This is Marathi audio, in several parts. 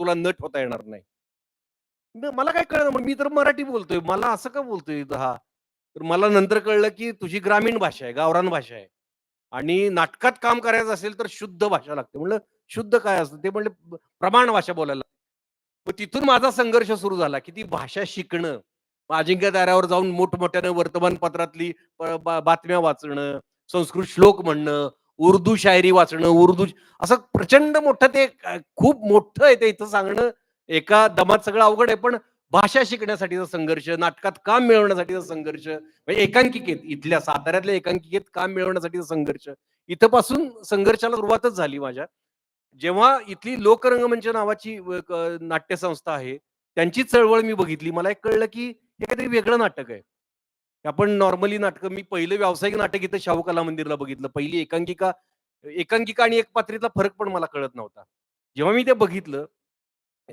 तुला नट होता येणार नाही. मला काय कळलं मी तर मराठी बोलतोय. मला असं का बोलतोय हा? तर मला नंतर कळलं की तुझी ग्रामीण भाषा आहे गावरान भाषा आहे. आणि नाटकात काम करायचं असेल तर शुद्ध भाषा लागते. म्हणलं शुद्ध काय असतं? ते म्हणले प्रमाण भाषा बोलायला मग तिथून माझा संघर्ष सुरू झाला की ती भाषा शिकणं. अजिंक्य दाऱ्यावर जाऊन मोठमोठ्यानं वर्तमानपत्रातली बातम्या वाचणं संस्कृत श्लोक म्हणणं उर्दू शायरी वाचणं उर्दू असं प्रचंड मोठं ते खूप मोठं आहे ते इथं सांगणं एका दमात सगळं अवघड आहे पण भाषा शिकण्यासाठीचा संघर्ष नाटकात काम मिळवण्यासाठीचा संघर्ष म्हणजे एकांकिकेत इथल्या साताऱ्यातल्या एकांकिकेत काम मिळवण्यासाठीचा संघर्ष इथपासून संघर्षाला सुरुवातच झाली माझ्या. जेव्हा इथली लोकरंगमंच नावाची नाट्यसंस्था आहे त्यांची चळवळ मी बघितली. मला एक कळलं की हे काहीतरी वेगळं नाटक आहे. आपण नॉर्मली नाटक मी पहिलं व्यावसायिक नाटक इथं शाहू कला मंदिरला बघितलं. पहिली एकांकिका एकांकिका आणि एकपात्रीतला फरक पण मला कळत नव्हता. जेव्हा मी ते बघितलं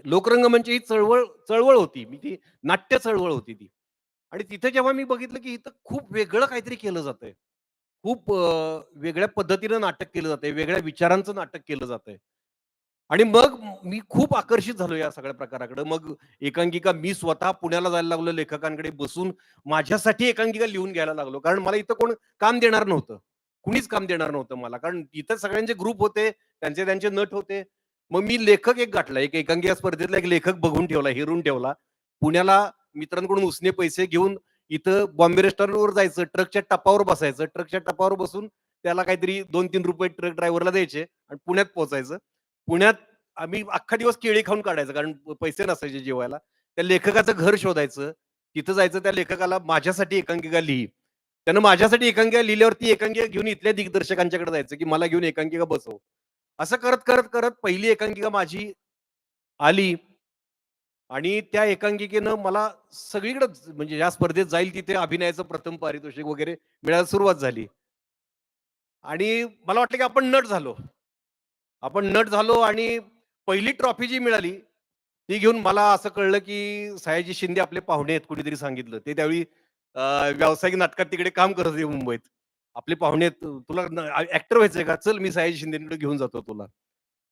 लोकरंगमंच ही चळवळ चळवळ होती. मी ती नाट्य चळवळ होती ती. आणि तिथे जेव्हा मी बघितलं की इथं खूप वेगळं काहीतरी केलं जातंय. खूप वेगळ्या पद्धतीनं नाटक केलं जातंय वेगळ्या विचारांचं नाटक केलं जातंय. आणि मग मी खूप आकर्षित झालो या सगळ्या प्रकाराकडे. मग एकांकिका मी स्वतः पुण्याला जायला लागलो लेखकांकडे बसून माझ्यासाठी एकांकिका लिहून घ्यायला लागलो. कारण मला इथं कोण काम देणार नव्हतं. कुणीच काम देणार नव्हतं मला. कारण इथं सगळ्यांचे ग्रुप होते त्यांचे त्यांचे नट होते. मग मी लेखक एक गाठला. एक एकांकिका स्पर्धेतला एक लेखक बघून ठेवला हिरून ठेवला. पुण्याला मित्रांकडून उसने पैसे घेऊन इथं बॉम्बे रेस्टॉरंटवर जायचं ट्रकच्या टपावर बसायचं. ट्रकच्या टपावर बसून त्याला काहीतरी दोन तीन रुपये ट्रक ड्रायव्हरला द्यायचे आणि पुण्यात पोहोचायचं. पुण्यात आम्ही अख्खा दिवस केळी खाऊन काढायचं कारण पैसे नसायचे जेवायला. त्या लेखकाचं घर शोधायचं. तिथं जायचं त्या लेखकाला माझ्यासाठी एकांकिका लिही. त्यानं माझ्यासाठी एकांकिका लिहिल्यावर ती एकांकिका घेऊन इथल्या दिग्दर्शकांच्याकडे जायचं की मला घेऊन एकांकिका बसव. असं करत करत करत पहिली एकांकिका माझी आली. आणि त्या एकांकिकेनं मला सगळीकडे म्हणजे या स्पर्धेत जाईल तिथे अभिनयाचं प्रथम पारितोषिक वगैरे मिळायला सुरुवात झाली. आणि मला वाटलं की आपण नट झालो. आपण नट झालो आणि पहिली ट्रॉफी जी मिळाली ती घेऊन मला असं कळलं की सयाजी शिंदे आपले पाहुणे आहेत कुणीतरी सांगितलं. ते त्यावेळी व्यावसायिक नाटकात तिकडे काम करत होते मुंबईत. आपले पाहुणे आहेत, तुला ऍक्टर व्हायचंय का? चल मी सयाजी शिंदेकडे घेऊन जातो तुला.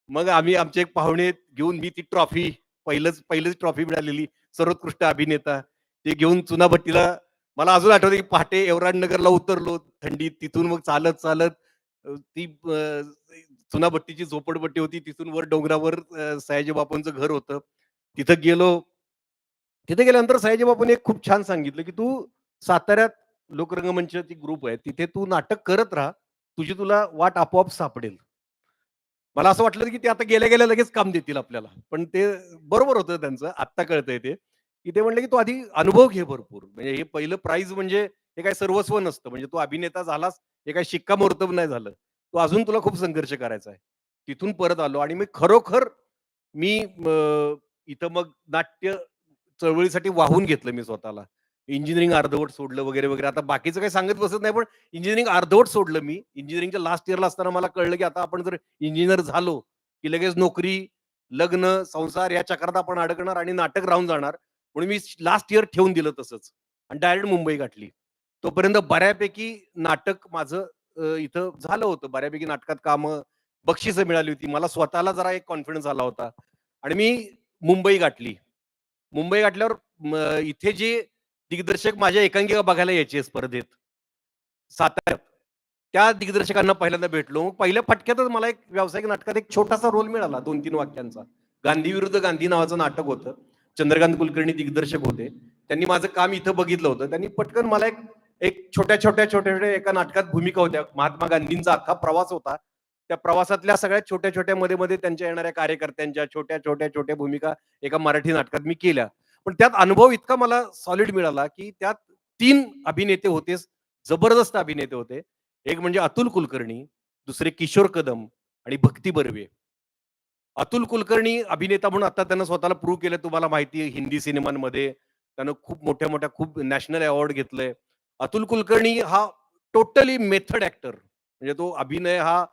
मग आम्ही आमचे एक पाहुणे घेऊन मी ती ट्रॉफी पहिलंच पहिलीच ट्रॉफी मिळालेली सर्वोत्कृष्ट अभिनेता. ते घेऊन चुनाभट्टीला मला अजून आठवतं की पहाटे एवराड नगरला उतरलो थंडीत तिथून मग चालत चालत ती चुनाभट्टीची झोपडपट्टी होती. तिथून वर डोंगरावर सयाजी बापूंचं घर होतं. तिथं गेलो. तिथे गेल्यानंतर सयाजी बापूंनी एक खूप छान सांगितलं की तू साताऱ्यात लोकरंगमंचची ग्रुप आहे. तिथे तू नाटक करत राहा. तुझी तुला वाट आपोआप सापडेल. मला असं वाटलं की ते आता गेल्या गेल्या लगेच काम देतील आपल्याला. पण ते बरोबर होतं त्यांचं. आत्ता कळतंय ते. की ते म्हणले की तू आधी अनुभव घे भरपूर. म्हणजे हे पहिलं प्राईज म्हणजे हे काय सर्वस्व नसतं. म्हणजे तू अभिनेता झालास हे काय शिक्कामोर्तब नाही झालं. तो अजून तुला खूप संघर्ष करायचा आहे. तिथून परत आलो आणि मी खरोखर मी इथं मग नाट्य चळवळीसाठी वाहून घेतलं मी स्वतःला. इंजिनिअरिंग अर्धवट सोडलं वगैरे वगैरे. आता बाकीचं काही सांगत बसत नाही पण इंजिनिअरिंग अर्धवट सोडलं मी. इंजिनिअरिंगच्या लास्ट इयरला असताना मला कळलं की आता आपण जर इंजिनियर झालो की लगेच नोकरी लग्न संसार या चक्रात आपण अडकणार आणि नाटक राहून जाणार. म्हणून मी लास्ट इयर ठेवून दिलं तसंच. आणि डायरेक्ट मुंबई गाठली. तोपर्यंत बऱ्यापैकी नाटक माझं इथं झालं होतं. बऱ्यापैकी नाटकात कामं बक्षिसं मिळाली होती. मला स्वतःला जरा एक कॉन्फिडन्स आला होता. आणि मी मुंबई गाठली. मुंबई गाठल्यावर इथे जे दिग्दर्शक माझ्या एकांकिका बघायला यायचे स्पर्धेत साताऱ्यात. त्या दिग्दर्शकांना पहिल्यांदा भेटलो. मग पहिल्या फटक्यातच मला एक व्यावसायिक नाटकात एक छोटासा रोल मिळाला दोन तीन वाक्यांचा. गांधी विरुद्ध गांधी नावाचं नाटक होतं. चंद्रकांत कुलकर्णी दिग्दर्शक होते. त्यांनी माझं काम इथं बघितलं होतं. त्यांनी पटकन मला एक एक छोट्या छोट्या छोट्या छोट्या एका नाटकात भूमिका होत्या. महात्मा गांधींचा अख्खा प्रवास होता. त्या प्रवासातल्या सगळ्या छोट्या छोट्या मध्ये मध्ये त्यांच्या येणाऱ्या कार्यकर्त्यांच्या छोट्या छोट्या छोट्या भूमिका एका मराठी नाटकात मी केल्या. पण त्यात अनुभव इतका मला सॉलिड मिळाला की त्यात तीन अभिनेते होते जबरदस्त अभिनेते होते. एक म्हणजे अतुल कुलकर्णी दुसरे किशोर कदम आणि भक्ती बर्वे. अतुल कुलकर्णी अभिनेता म्हणून आता त्यांना स्वतःला प्रूव्ह केलं तुम्हाला माहिती आहे हिंदी सिनेमांमध्ये त्यानं खूप मोठ्या मोठ्या खूप नॅशनल अवॉर्ड घेतलंय. अतुल कुलकर्णी हा टोटली मेथड ऍक्टर म्हणजे तो अभिनय हा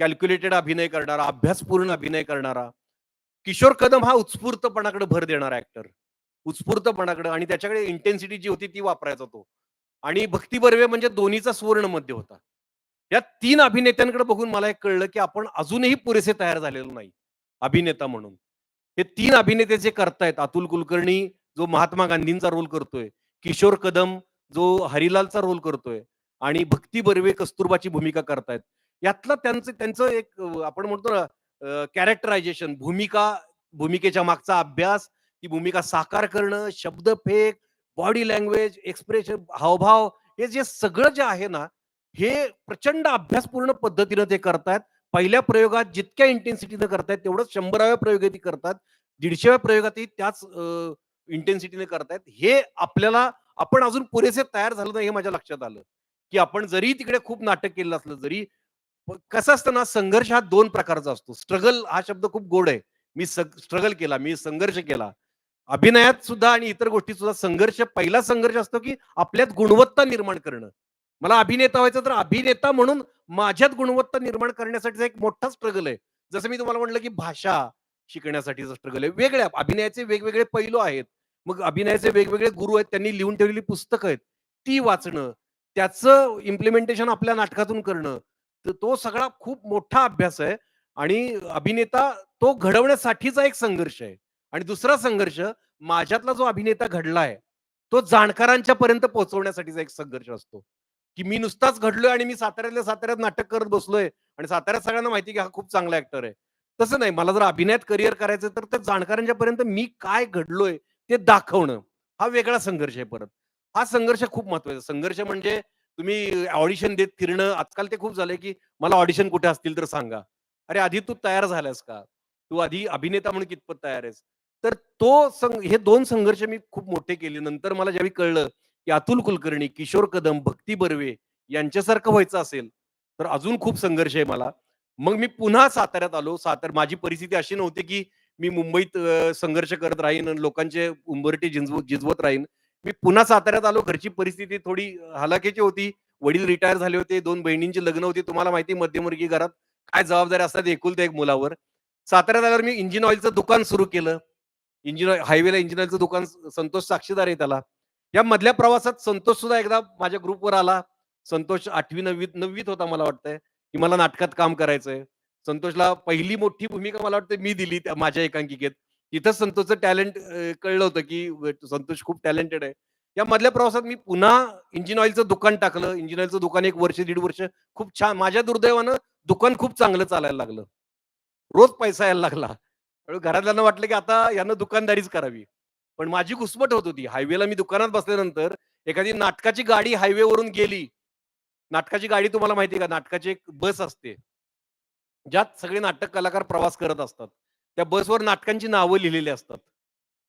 कॅल्क्युलेटेड अभिनय करणारा अभ्यासपूर्ण अभिनय करणारा. किशोर कदम हा उत्स्फूर्तपणाकडे भर देणारा ऍक्टर उत्स्फूर्तपणाकडे आणि त्याच्याकडे इंटेन्सिटी जी होती ती वापरायचा तो. आणि भक्ती बर्वे म्हणजे दोन्हीचा सुवर्ण मध्य होता. या तीन अभिनेत्यांकडे बघून मला एक कळलं की आपण अजूनही पुरेसे तयार झालेलो नाही अभिनेता म्हणून. हे तीन अभिनेते जे करतायत अतुल कुलकर्णी जो महात्मा गांधींचा रोल करतोय किशोर कदम जो हरिलालचा रोल करतोय आणि भक्ती बर्वे कस्तुरबाची भूमिका करतायत. यातलं त्यांचं त्यांचं एक आपण म्हणतो ना कॅरेक्टरायझेशन भूमिका भूमिकेच्या मागचा अभ्यास ती भूमिका साकार करणं शब्दफेक बॉडी लँग्वेज एक्सप्रेशन हावभाव हे जे सगळं जे आहे ना हे प्रचंड अभ्यासपूर्ण पद्धतीनं ते करतायत. पहिल्या प्रयोगात जितक्या इंटेन्सिटीनं करतायत तेवढंच शंभराव्या प्रयोगात करतात. दीडशेव्या प्रयोगातही त्याच इंटेन्सिटीने करतायत. हे आपल्याला आपण अजून पुरेसे तयार झालं नाही हे माझ्या लक्षात आलं. की आपण जरी तिकडे खूप नाटक केलं असलं जरी कसं असतं ना संघर्ष हा दोन प्रकारचा असतो. स्ट्रगल हा शब्द खूप गोड आहे. मी स्ट्रगल केला मी संघर्ष केला. अभिनयात सुद्धा आणि इतर गोष्टी सुद्धा संघर्ष पहिला संघर्ष असतो की आपल्यात गुणवत्ता निर्माण करणं. मला अभिनेता व्हायचं तर अभिनेता म्हणून माझ्यात गुणवत्ता निर्माण करण्यासाठीचा एक मोठा स्ट्रगल आहे. जसं मी तुम्हाला म्हटलं की भाषा शिकण्यासाठीचा स्ट्रगल आहे. वेगळ्या अभिनयाचे वेगवेगळे पैलू आहेत. मग अभिनयाचे वेगवेगळे गुरु आहेत त्यांनी लिहून ठेवलेली पुस्तकं आहेत ती वाचणं त्याचं इम्प्लिमेंटेशन आपल्या नाटकातून करणं तर तो सगळा खूप मोठा अभ्यास आहे आणि अभिनेता तो घडवण्यासाठीचा एक संघर्ष आहे. आणि दुसरा संघर्ष माझ्यातला जो अभिनेता घडलाय तो जाणकारांच्या पर्यंत पोहोचवण्यासाठीचा एक संघर्ष असतो. की मी नुसताच घडलोय आणि मी साताऱ्यातल्या साताऱ्यात नाटक करत बसलोय आणि साताऱ्यात सगळ्यांना माहिती की हा खूप चांगला ऍक्टर आहे. तसं नाही मला जर अभिनयात करिअर करायचं तर त्या जाणकारांच्या पर्यंत मी काय घडलोय ते दाखवणं हा वेगळा संघर्ष आहे परत. हा संघर्ष खूप महत्त्वाचा संघर्ष म्हणजे तुम्ही ऑडिशन देत फिरणं आजकाल ते खूप झालंय की मला ऑडिशन कुठे असतील तर सांगा. अरे आधी तू तयार झालास का? तू आधी अभिनेता म्हणून कितपत तयार आहेस? तर तो संघ हे दोन संघर्ष मी खूप मोठे केले. नंतर मला ज्यावेळी कळलं की अतुल कुलकर्णी किशोर कदम भक्ती बर्वे यांच्यासारखं व्हायचं असेल तर अजून खूप संघर्ष आहे मला. मग मी पुन्हा साताऱ्यात आलो. सातार माझी परिस्थिती अशी नव्हती की मी मुंबईत संघर्ष करत राहीन आणि लोकांचे उंबरटे जिजवत राहीन. मी पुन्हा साताऱ्यात आलो घरची परिस्थिती थोडी हलाखीची होती. वडील रिटायर झाले होते दोन बहिणींची लग्न होती तुम्हाला माहिती मध्यमवर्गीय घरात. काय जबाबदारी असतात एकुलते एक मुलावर. साताऱ्यात आल्यावर मी इंजिन ऑइलचं दुकान सुरू केलं. इंजिन हायवेला इंजिन ऑइलचं दुकान संतोष साक्षीदार आहे त्याला. या मधल्या प्रवासात संतोष सुद्धा एकदा माझ्या ग्रुपवर आला. संतोष आठवी नववीत नववीत होता मला वाटतंय की मला नाटकात काम करायचंय. संतोषला पहिली मोठी भूमिका मला वाटते मी दिली त्या माझ्या एकांकिकेत. तिथं संतोषचं टॅलेंट कळलं होतं की संतोष खूप टॅलेंटेड आहे. या मधल्या प्रवासात मी पुन्हा इंजिन ऑइलचं दुकान टाकलं. इंजिन ऑइलचं दुकान एक वर्ष दीड वर्ष खूप छान माझ्या दुर्दैवानं दुकान खूप चांगलं चालायला लागलं. रोज पैसा यायला लागला. त्यामुळे घरातल्यांना वाटलं की आता यानं दुकानदारीच करावी. पण माझी घुसमट होत होती. हायवेला मी दुकानात बसल्यानंतर एखादी नाटकाची गाडी हायवेवरून गेली. नाटकाची गाडी तुम्हाला माहिती आहे का? नाटकाची एक बस असते. ज्यात सगळे नाटक कलाकार प्रवास करत असतात. त्या बसवर नाटकांची नावं लिहिलेली असतात.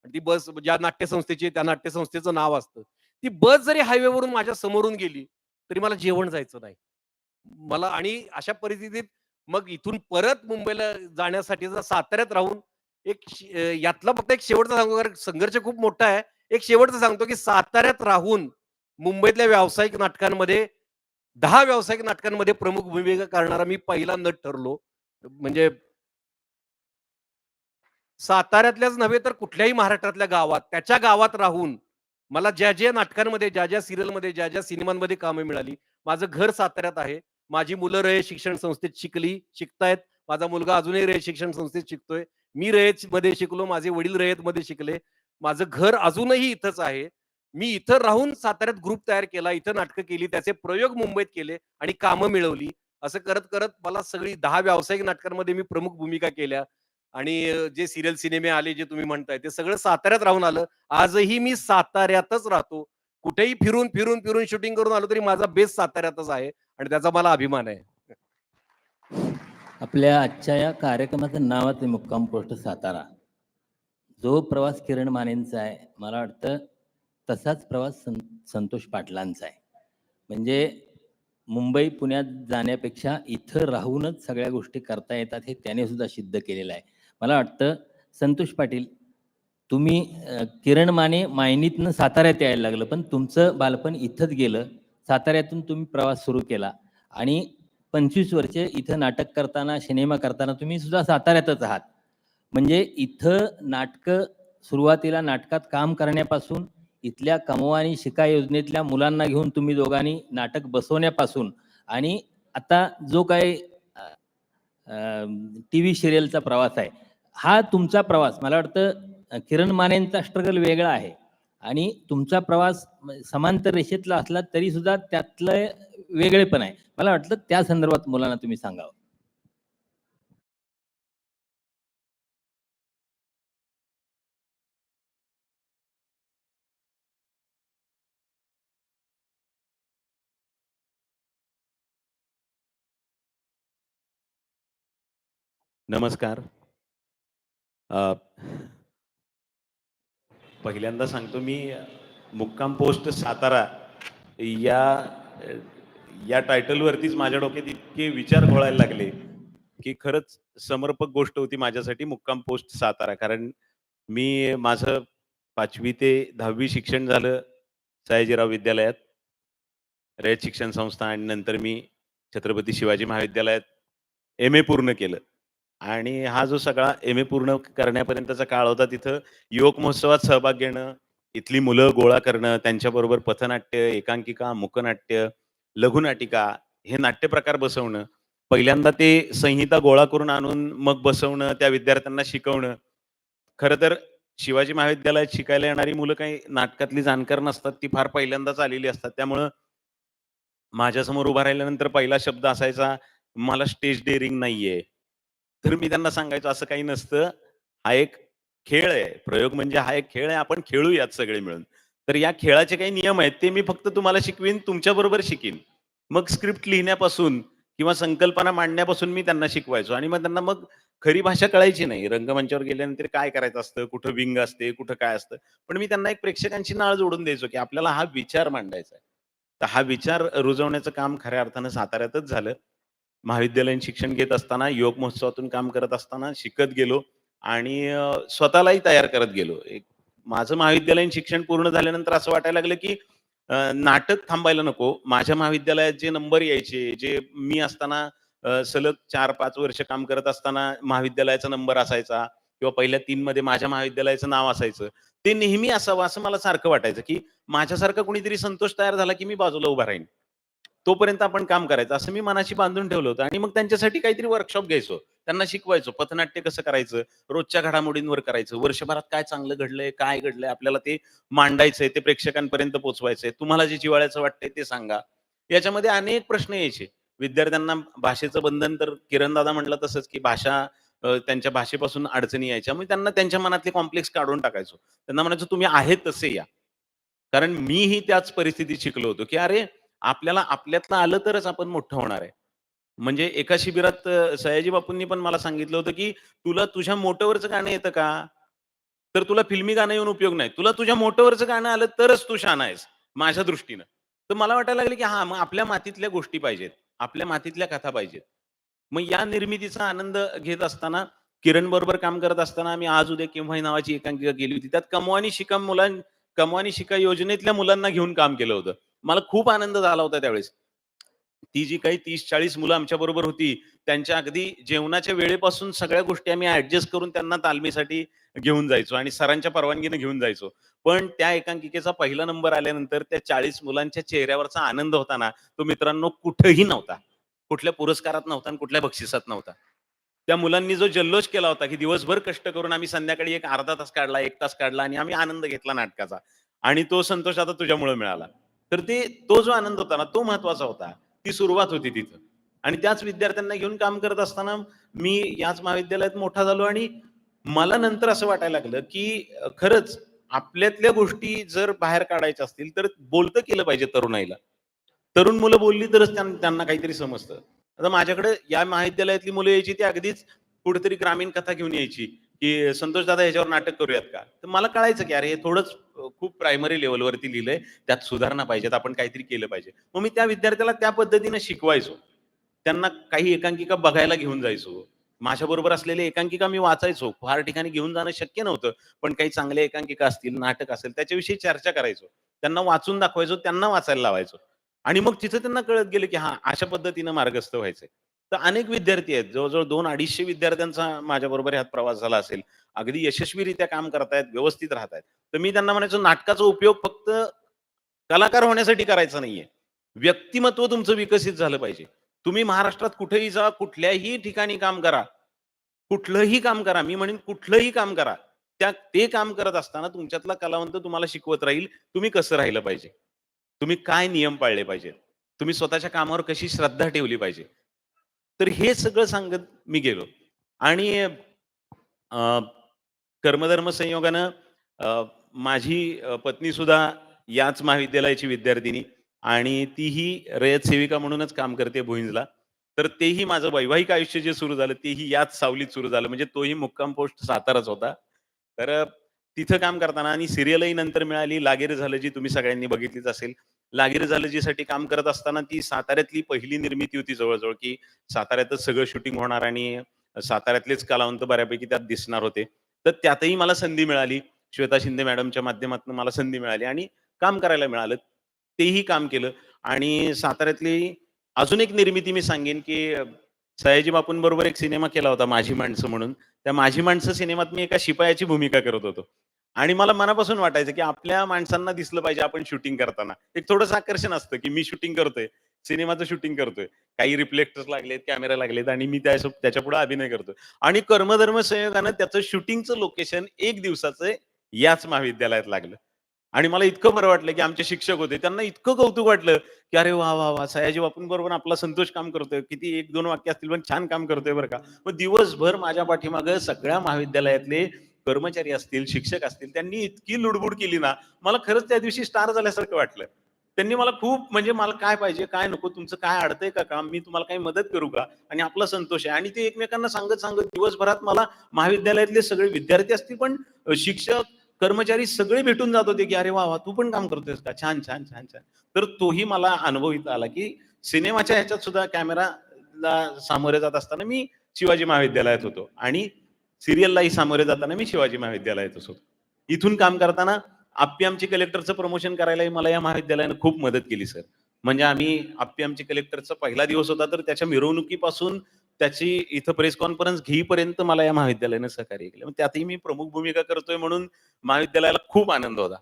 आणि ती बस ज्या नाट्यसंस्थेची त्या नाट्यसंस्थेचं नाव असतं. ती बस जरी हायवेवरून माझ्या समोरून गेली तरी मला जेवण जायचं नाही. मला आणि अशा परिस्थितीत मग इथून परत मुंबईला जाण्यासाठी जर साताऱ्यात राहून एक यातला फक्त एक शेवटचा सांगतो कारण संघर्ष खूप मोठा आहे. एक शेवटचा सांगतो की साताऱ्यात राहून मुंबईतल्या व्यावसायिक नाटकांमध्ये दहा व्यावसायिक नाटकांमध्ये प्रमुख भूमिका करणारा मी पहिला नट ठरलो. म्हणजे साताऱ्यातल्याच नव्हे तर कुठल्याही महाराष्ट्रातल्या गावात त्याच्या गावात राहून मला ज्या ज्या नाटकांमध्ये ज्या ज्या सिरियलमध्ये ज्या ज्या सिनेमांमध्ये कामं मिळाली माझं घर साताऱ्यात आहे. माझी मुलं रयत शिक्षण संस्थेत शिकली शिकतायत. माझा मुलगा अजूनही रयत शिक्षण संस्थेत शिकतोय. मी रयत मध्ये शिकलो माझे वडील रयत मध्ये शिकले. माझं घर अजूनही इथंच आहे. मी इथं राहून साताऱ्यात ग्रुप तयार केला इथं नाटकं केली त्याचे प्रयोग मुंबईत केले आणि कामं मिळवली. असं करत करत मला सगळी दहा व्यावसायिक नाटकांमध्ये मी प्रमुख भूमिका केल्या आणि जे सिरियल सिनेमे आले जे तुम्ही म्हणताय ते सगळं साताऱ्यात राहून आलं. आजही मी साताऱ्यातच राहतो. कुठेही फिरून फिरून फिरून शूटिंग करून आलो तरी माझा बेस साताऱ्यातच आहे आणि त्याचा मला अभिमान आहे. आपल्या आजच्या या कार्यक्रमाचं नाव आहे मुक्काम पोस्ट सातारा. जो प्रवास किरण मानेंचा आहे मला वाटतं तसाच प्रवास सं संतोष पाटलांचा आहे. म्हणजे मुंबई पुण्यात जाण्यापेक्षा इथं राहूनच सगळ्या गोष्टी करता येतात हे त्याने सुद्धा सिद्ध केलेलं आहे. मला वाटतं संतोष पाटील तुम्ही किरण माने मायनीतनं साताऱ्यात यायला लागलं पण तुमचं बालपण इथंच गेलं. साताऱ्यातून तुम्ही प्रवास सुरू केला आणि पंचवीस वर्षे इथं नाटक करताना सिनेमा करताना तुम्ही सुद्धा साताऱ्यातच आहात. म्हणजे इथं नाटकं सुरुवातीला नाटकात काम करण्यापासून इथल्या कमवा आणि शिका योजनेतल्या मुलांना घेऊन तुम्ही दोघांनी नाटक बसवण्यापासून आणि आता जो काही टी व्ही सिरियलचा प्रवास आहे हा तुमचा प्रवास मला वाटतं किरण मानेंचा स्ट्रगल वेगळा आहे. आणि तुमचा प्रवास समांतर रेषेतला असला तरी सुद्धा त्यातलं वेगळेपण आहे. मला वाटतं त्या संदर्भात मुलांना तुम्ही सांगावं. नमस्कार. पहिल्यांदा सांगतो मी मुक्काम पोस्ट सातारा या या टायटलवरतीच माझ्या डोक्यात इतके विचार घोळायला लागले की खरंच समर्पक गोष्ट होती माझ्यासाठी मुक्काम पोस्ट सातारा. कारण मी माझं पाचवी ते दहावी शिक्षण झालं सयाजीराव विद्यालयात. रयत शिक्षण संस्था आणि नंतर मी छत्रपती शिवाजी महाविद्यालयात एम ए पूर्ण केलं. आणि हा जो सगळा एम ए पूर्ण करण्यापर्यंतचा काळ होता तिथं युवक महोत्सवात सहभाग घेणं इथली मुलं गोळा करणं त्यांच्याबरोबर पथनाट्य एकांकिका मुकनाट्य लघुनाटिका हे नाट्यप्रकार बसवणं पहिल्यांदा ते संहिता गोळा करून आणून मग बसवणं त्या विद्यार्थ्यांना शिकवणं. खरं तर शिवाजी महाविद्यालयात शिकायला येणारी मुलं काही नाटकातली जाणकार नसतात ती फार पहिल्यांदाच आलेली असतात. त्यामुळं माझ्यासमोर उभा राहिल्यानंतर पहिला शब्द असायचा मला स्टेज डेअरिंग नाहीये. तर मी त्यांना सांगायचो असं काही नसतं. हा एक खेळ आहे. प्रयोग म्हणजे हा एक खेळ आहे. आपण खेळूयात सगळे मिळून. तर या खेळाचे काही नियम आहेत ते मी फक्त तुम्हाला शिकवीन तुमच्या बरोबर शिकीन. मग स्क्रिप्ट लिहिण्यापासून किंवा संकल्पना मांडण्यापासून मी त्यांना शिकवायचो आणि मग त्यांना मग खरी भाषा कळायची नाही. रंगमंचावर गेल्यानंतर काय करायचं असतं? कुठं विंग असते? कुठं काय असतं? पण मी त्यांना एक प्रेक्षकांची नाळ जोडून द्यायचो की आपल्याला हा विचार मांडायचा आहे. तर हा विचार रुजवण्याचं काम खऱ्या अर्थानं साताऱ्यातच झालं. महाविद्यालयीन शिक्षण घेत असताना योग महोत्सवातून काम करत असताना शिकत गेलो आणि स्वतःलाही तयार करत गेलो. एक माझं महाविद्यालयीन शिक्षण पूर्ण झाल्यानंतर असं वाटायला लागलं की नाटक थांबायला नको. माझ्या महाविद्यालयात जे नंबर यायचे जे मी असताना सलग चार पाच वर्ष काम करत असताना महाविद्यालयाचा नंबर असायचा किंवा पहिल्या तीन मध्ये माझ्या महाविद्यालयाचं नाव असायचं ते नेहमी असावं असं मला सारखं वाटायचं की माझ्यासारखं कुणीतरी संतोष तयार झाला की मी बाजूला उभा राहीन. तोपर्यंत आपण काम करायचं. असं मी मनाशी बांधून ठेवलं होतं. आणि मग त्यांच्यासाठी काहीतरी वर्कशॉप घ्यायचो. त्यांना शिकवायचो. पथनाट्य कसं करायचं? रोजच्या घडामोडींवर करायचं. वर्षभरात काय चांगलं घडलंय? काय घडलंय? आपल्याला ते मांडायचंय ते प्रेक्षकांपर्यंत पोहोचवायचंय तुम्हाला जे जिवाळ्याचं वाटतंय ते सांगा. याच्यामध्ये अनेक प्रश्न यायचे. विद्यार्थ्यांना भाषेचं बंधन तर किरण दादा म्हटलं तसंच की भाषा त्यांच्या भाषेपासून अडचणी यायच्या. मग त्यांना त्यांच्या मनातले कॉम्प्लेक्स काढून टाकायचो. त्यांना म्हणायचो तुम्ही आहेत तसे या. कारण मीही त्याच परिस्थितीत शिकलो होतो की अरे आपल्याला आपल्यातलं आलं तरच आपण मोठं होणार आहे. म्हणजे एका शिबिरात सयाजी बापूंनी पण मला सांगितलं होतं की तुला तुझ्या मोटवरचं गाणं येतं का? तर तुला फिल्मी गाणं येऊन उपयोग नाही. तुला तुझ्या मोटवरचं गाणं आलं तरच तू शान आहेस. माझ्या दृष्टीनं. तर मला वाटायला लागलं की हा मग आपल्या मातीतल्या गोष्टी पाहिजेत. आपल्या मातीतल्या कथा पाहिजेत. मग या निर्मितीचा आनंद घेत असताना किरण बरोबर काम करत असताना आम्ही आज उद्या केव्हाही नावाची एकांकिका केली होती. त्यात कमवानी शिका मुलां कमवानी शिका योजनेतल्या मुलांना घेऊन काम केलं होतं. मला खूप आनंद झाला होता त्यावेळेस. ती जी काही तीस चाळीस मुलं आमच्या बरोबर होती त्यांच्या अगदी जेवणाच्या वेळेपासून सगळ्या गोष्टी आम्ही ऍडजस्ट करून त्यांना तालमीसाठी घेऊन जायचो आणि सरांच्या परवानगीने घेऊन जायचो. पण त्या एकांकिकेचा पहिला नंबर आल्यानंतर त्या चाळीस मुलांच्या चेहऱ्यावरचा आनंद होता ना तो मित्रांनो कुठेही नव्हता. कुठल्या पुरस्कारात नव्हता आणि कुठल्या बक्षिसात नव्हता. त्या मुलांनी जो जल्लोष केला होता की दिवसभर कष्ट करून आम्ही संध्याकाळी एक अर्धा तास काढला एक तास काढला आणि आम्ही आनंद घेतला नाटकाचा. आणि तो संतोष आता तुझ्यामुळे मिळाला. तर ते तो जो आनंद होता ना तो महत्त्वाचा होता. ती सुरुवात होती तिथं. आणि त्याच विद्यार्थ्यांना घेऊन काम करत असताना मी याच महाविद्यालयात मोठा झालो आणि मला नंतर असं वाटायला लागलं की खरंच आपल्यातल्या गोष्टी जर बाहेर काढायच्या असतील तर बोलतं केलं पाहिजे तरुणाईला. तरुण मुलं बोलली तरच त्यांना काहीतरी समजतं. आता माझ्याकडे या महाविद्यालयातली मुलं यायची ती अगदीच कुठेतरी ग्रामीण कथा घेऊन यायची. की संतोष दादा ह्याच्यावर नाटक करूयात का? तर मला कळायचं की अरे हे थोडंच खूप प्रायमरी लेवलवरती लिहिलंय. त्यात सुधारणा पाहिजेत आपण काहीतरी केलं पाहिजे. मग मी त्या विद्यार्थ्याला त्या पद्धतीने शिकवायचो. त्यांना काही एकांकिका बघायला घेऊन जायचो. माझ्या बरोबर असलेले एकांकिका मी वाचायचो. फार ठिकाणी घेऊन जाणं शक्य नव्हतं पण काही चांगले एकांकिका असतील नाटक असेल त्याच्याविषयी चर्चा करायचो. त्यांना वाचून दाखवायचो त्यांना वाचायला लावायचो. आणि मग तिथं त्यांना कळत गेलं की हा अशा पद्धतीनं मार्गस्थ व्हायचंय. तर अनेक विद्यार्थी आहेत. जवळजवळ दोन अडीचशे विद्यार्थ्यांचा माझ्या बरोबर ह्यात प्रवास झाला असेल. अगदी यशस्वीरित्या काम करतायत व्यवस्थित राहतायत. तर मी त्यांना म्हणायचो नाटकाचा उपयोग फक्त कलाकार होण्यासाठी करायचा नाहीये. व्यक्तिमत्व तुमचं विकसित झालं पाहिजे. तुम्ही महाराष्ट्रात कुठेही जा कुठल्याही ठिकाणी काम करा. कुठलंही काम करा. मी म्हणेन कुठलंही काम करा. त्या ते काम करत असताना तुमच्यातला कलावंत तुम्हाला शिकवत राहील. तुम्ही कसं राहिलं पाहिजे? तुम्ही काय नियम पाळले पाहिजे तुम्ही स्वतःच्या कामावर कशी श्रद्धा ठेवली पाहिजे? तर हे सगळं सांगत मी गेलो. आणि अं, कर्मधर्म संयोगानं अं, माझी पत्नी सुद्धा याच महाविद्यालयाची विद्यार्थिनी आणि तीही रयत सेविका म्हणूनच काम करते भुईंजला. तर तेही माझं वैवाहिक आयुष्य जे सुरू झालं तेही याच सावलीत सुरू झालं. म्हणजे तोही मुक्काम पोस्ट साताराच होता. तर तिथं काम करताना आणि सिरियलही नंतर मिळाली लागेर झालं जी तुम्ही सगळ्यांनी बघितलीच असेल. लागीर झालजीसाठी काम करत असताना ती साताऱ्यातली पहिली निर्मिती होती जवळजवळ की साताऱ्यातच सगळं शूटिंग होणार आणि साताऱ्यातलेच कलावंत बऱ्यापैकी त्यात दिसणार होते. तर त्यातही मला संधी मिळाली. श्वेता शिंदे मॅडमच्या माध्यमातून मला संधी मिळाली आणि काम करायला मिळालं. तेही काम केलं. आणि साताऱ्यातली अजून एक निर्मिती मी सांगेन की सयाजी बापूंबरोबर एक सिनेमा केला होता माझी माणसं म्हणून. त्या माझी माणसं सिनेमात मी एका शिपायाची भूमिका करत होतो. आणि मला मनापासून वाटायचं की आपल्या माणसांना दिसलं पाहिजे आपण शूटिंग करताना. एक थोडंसं आकर्षण असतं की मी शूटिंग करतोय सिनेमाचं शूटिंग करतोय. काही रिफ्लेक्टर्स लागलेत कॅमेरा लागलेत आणि मी त्या त्याच्या पुढे अभिनय करतोय. आणि कर्मधर्म संयोगानं त्याचं शूटिंगचं लोकेशन एक दिवसाचं याच महाविद्यालयात लागलं. आणि मला इतकं बरं वाटलं की आमचे शिक्षक होते त्यांना इतकं कौतुक वाटलं की अरे वा वा वा सयाजी बापून बरोबर आपला संतोष काम करतोय. किती एक दोन वाक्य असतील पण छान काम करतोय बरं का. मग दिवसभर माझ्या पाठीमागं सगळ्या महाविद्यालयातले कर्मचारी असतील शिक्षक असतील त्यांनी इतकी लुडबुड केली ना मला खरंच त्या दिवशी स्टार झाल्यासारखं वाटलं. त्यांनी मला खूप म्हणजे मला काय पाहिजे काय नको तुमचं काय अडतंय का काम मी तुम्हाला काही मदत करू का? आणि आपला संतोष आहे. आणि ते एकमेकांना सांगत सांगत दिवसभरात मला महाविद्यालयातले सगळे विद्यार्थी असतील पण शिक्षक कर्मचारी सगळे भेटून जात होते की अरे वा वा तू पण काम करतोयस का? छान छान छान छान. तर तोही मला अनुभव इथं आला की सिनेमाच्या ह्याच्यात सुद्धा कॅमेराला सामोरे जात असताना मी शिवाजी महाविद्यालयात होतो. आणि सिरियललाही सामोरे जाताना मी शिवाजी महाविद्यालयात असो इथून काम करताना आप्पी आमची कलेक्टरचं प्रमोशन करायलाही मला या महाविद्यालयानं खूप मदत केली सर म्हणजे आम्ही आप्पी आमची कलेक्टरचा पहिला दिवस होता तर त्याच्या मिरवणुकीपासून त्याची इथं प्रेस कॉन्फरन्स घेईपर्यंत मला या महाविद्यालयानं सहकार्य केलं. मग त्यातही मी प्रमुख भूमिका करतोय म्हणून महाविद्यालयाला खूप आनंद होता.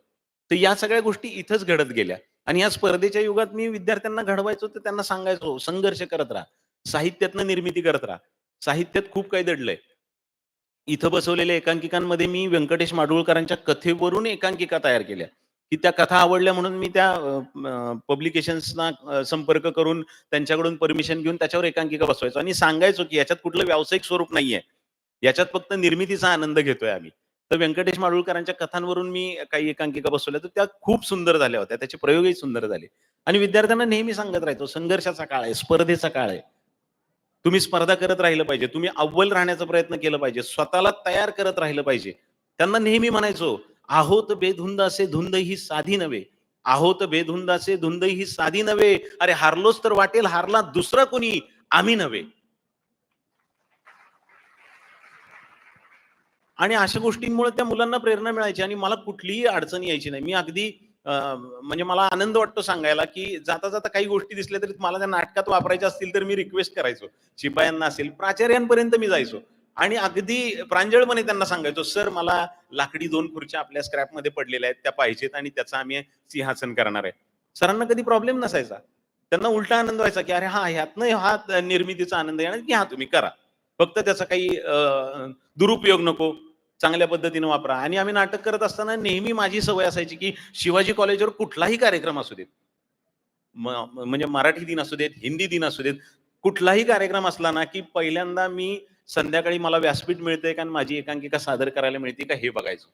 तर या सगळ्या गोष्टी इथंच घडत गेल्या. आणि या स्पर्धेच्या युगात मी विद्यार्थ्यांना घडवायचो तर त्यांना सांगायचो संघर्ष करत राहा. साहित्यातनं निर्मिती करत राहा. साहित्यात खूप काही दडलंय. इथं बसवलेल्या एकांकिकांमध्ये मी व्यंकटेश माडगुळकरांच्या कथेवरून एकांकिका तयार केल्या. की त्या कथा आवडल्या म्हणून मी त्या पब्लिकेशन्सना संपर्क करून त्यांच्याकडून परमिशन घेऊन त्याच्यावर एकांकिका बसवायचो. आणि सांगायचो की याच्यात कुठलं व्यावसायिक स्वरूप नाहीये. याच्यात फक्त निर्मितीचा आनंद घेतोय आम्ही. तर व्यंकटेश माडगुळकरांच्या कथांवरून मी काही एकांकिका बसवल्या. तर त्या खूप सुंदर झाल्या होत्या. त्याचे प्रयोगही सुंदर झाले. आणि विद्यार्थ्यांना नेहमी सांगत राहायचो संघर्षाचा काळ आहे स्पर्धेचा काळ आहे. तुम्ही स्पर्धा करत राहिलं पाहिजे तुम्ही अव्वल राहण्याचा प्रयत्न केला पाहिजे स्वतःला तयार करत राहिलं पाहिजे. त्यांना नेहमी म्हणायचो आहोत बेधुंद असे धुंद ही साधी नव्हे. आहोत बेधुंद असे धुंद ही साधी नव्हे. अरे हारलोच तर वाटेल हारला दुसरा कोणी आम्ही नव्हे. आणि अशा गोष्टींमुळे त्या मुलांना प्रेरणा मिळायची आणि मला कुठलीही अडचण यायची नाही. मी अगदी म्हणजे मला आनंद वाटतो सांगायला की जाता जाता काही गोष्टी दिसल्या तरी मला त्या नाटकात वापरायच्या असतील तर मी रिक्वेस्ट करायचो. शिपायांना असेल प्राचार्यांपर्यंत मी जायचो. आणि अगदी प्रांजळपणे त्यांना सांगायचो सर मला लाकडी दोन खुर्च्या आपल्या स्क्रॅपमध्ये पडलेल्या आहेत त्या पाहिजेत आणि त्याचं आम्ही सिंहासन करणार आहे. सरांना कधी प्रॉब्लेम नसायचा. त्यांना उलटा आनंद व्हायचा की अरे हा ह्यातनं हा निर्मितीचा आनंद येणार की हा तुम्ही करा. फक्त त्याचा काही दुरुपयोग नको. चांगल्या पद्धतीने वापरा. आणि आम्ही नाटक करत असताना नेहमी माझी सवय असायची की शिवाजी कॉलेजवर कुठलाही कार्यक्रम असू देत. म्हणजे मराठी दिन असू देत हिंदी दिन असू देत कुठलाही कार्यक्रम असला ना की पहिल्यांदा मी संध्याकाळी मला व्यासपीठ मिळते का माझी एकांकिका सादर करायला मिळते का हे बघायचो.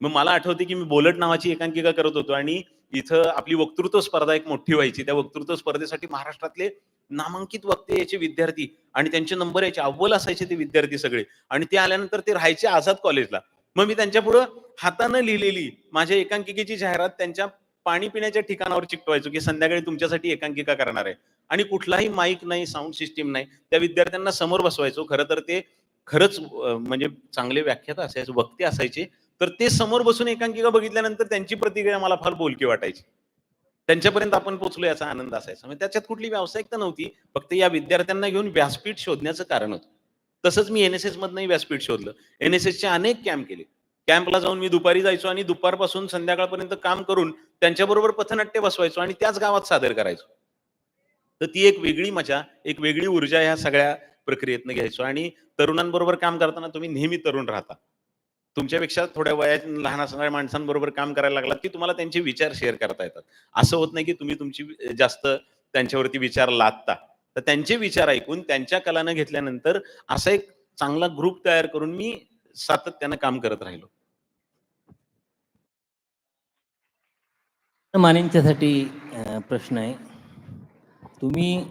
मग मला आठवते की मी बोलट नावाची एकांकिका करत होतो आणि इथं आपली वक्तृत्व स्पर्धा एक मोठी व्हायची. त्या वक्तृत्व स्पर्धेसाठी महाराष्ट्रातले नामांकित वक्ते याचे विद्यार्थी आणि त्यांचे नंबर याचे अव्वल असायचे ते विद्यार्थी सगळे. आणि ते आल्यानंतर ते राहायचे आझाद कॉलेजला. मग मी त्यांच्या पुढं हातानं लिहिलेली माझ्या एकांकिकेची जाहिरात त्यांच्या पाणी पिण्याच्या ठिकाणावर चिकटवायचो की संध्याकाळी तुमच्यासाठी एकांकिका करणार आहे. आणि कुठलाही माईक नाही साऊंड सिस्टीम नाही त्या विद्यार्थ्यांना समोर बसवायचो. खरं तर ते खरंच म्हणजे चांगले व्याख्याता असायचे वक्ते असायचे. तर ते समोर बसून एकांकिका बघितल्यानंतर त्यांची प्रतिक्रिया मला फार बोलकी वाटायची. त्यांच्यापर्यंत आपण पोहोचलो याचा आनंद असायचा. म्हणजे त्याच्यात कुठली व्यावसायिकता नव्हती. फक्त या विद्यार्थ्यांना घेऊन व्यासपीठ शोधण्याचं कारण होतं. तसंच मी एनएसएस मधनही व्यासपीठ शोधलं. एनएसएसचे अनेक कॅम्प केले. कॅम्पला जाऊन मी दुपारी जायचो आणि दुपारपासून संध्याकाळपर्यंत काम करून त्यांच्याबरोबर पथनाट्य बसवायचो आणि त्याच गावात सादर करायचो. तर ती एक वेगळी मजा एक वेगळी ऊर्जा ह्या सगळ्या प्रक्रियेतनं घ्यायचो. आणि तरुणांबरोबर काम करताना तुम्ही नेहमी तरुण राहता. तुमच्यापेक्षा थोड्या वयात लहान असणाऱ्या माणसांबरोबर काम करायला लागलात की तुम्हाला त्यांचे विचार शेअर करता येतात. असं होत नाही की तुम्ही तुमची जास्त त्यांच्यावरती विचार लादता. तर त्यांचे विचार ऐकून त्यांच्या कलानं घेतल्यानंतर असा एक चांगला ग्रुप तयार करून मी सातत्यानं काम करत राहिलो. मानेंच्यासाठी प्रश्न आहे. तुम्ही